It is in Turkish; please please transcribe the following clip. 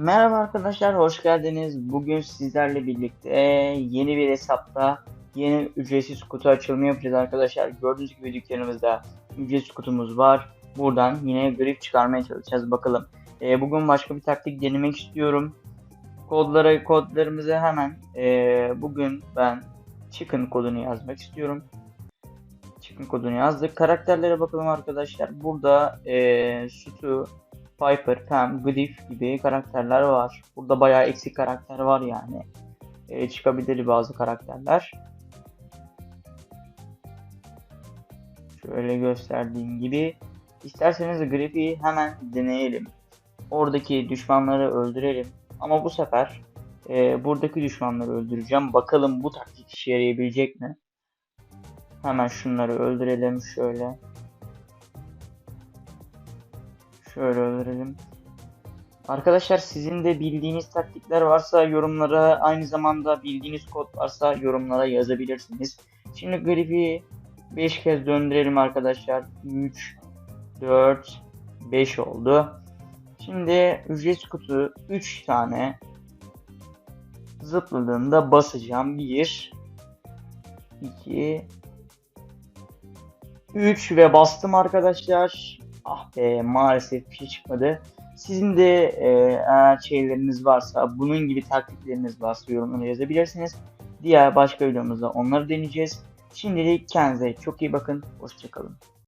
Merhaba arkadaşlar, hoş geldiniz. Bugün sizlerle birlikte yeni bir hesapta yeni ücretsiz kutu açılımı yapacağız arkadaşlar. Gördüğünüz gibi dükkanımızda ücretsiz kutumuz var. Buradan yine grif çıkarmaya çalışacağız bakalım. Ee, bugün başka bir taktik denemek istiyorum. Kodları kodlarımızı hemen ee, bugün ben chicken kodunu yazmak istiyorum. Chicken kodunu yazdık. Karakterlere bakalım arkadaşlar. Burada ee, sütü Piper, Pam, Griff gibi karakterler var. Burada bayağı eksik karakter var yani. Ee, çıkabilir bazı karakterler. Şöyle gösterdiğim gibi. İsterseniz Griff'i hemen deneyelim. Oradaki düşmanları öldürelim. Ama bu sefer e, buradaki düşmanları öldüreceğim. Bakalım bu taktik işe yarayabilecek mi? Hemen şunları öldürelim şöyle. Şöyle öldürelim. Arkadaşlar sizin de bildiğiniz taktikler varsa yorumlara aynı zamanda bildiğiniz kod varsa yorumlara yazabilirsiniz. Şimdi Griff'i 5 kez döndürelim arkadaşlar. 3, 4, 5 oldu. Şimdi ücretsiz kutu 3 tane zıpladığında basacağım. 1, 2, 3 ve bastım arkadaşlar. Ah be maalesef bir şey çıkmadı. Sizin de e, eğer şeyleriniz varsa, bunun gibi taktikleriniz varsa yorumlara yazabilirsiniz. Diğer başka videomuzda onları deneyeceğiz. Şimdilik kendinize çok iyi bakın. Hoşçakalın.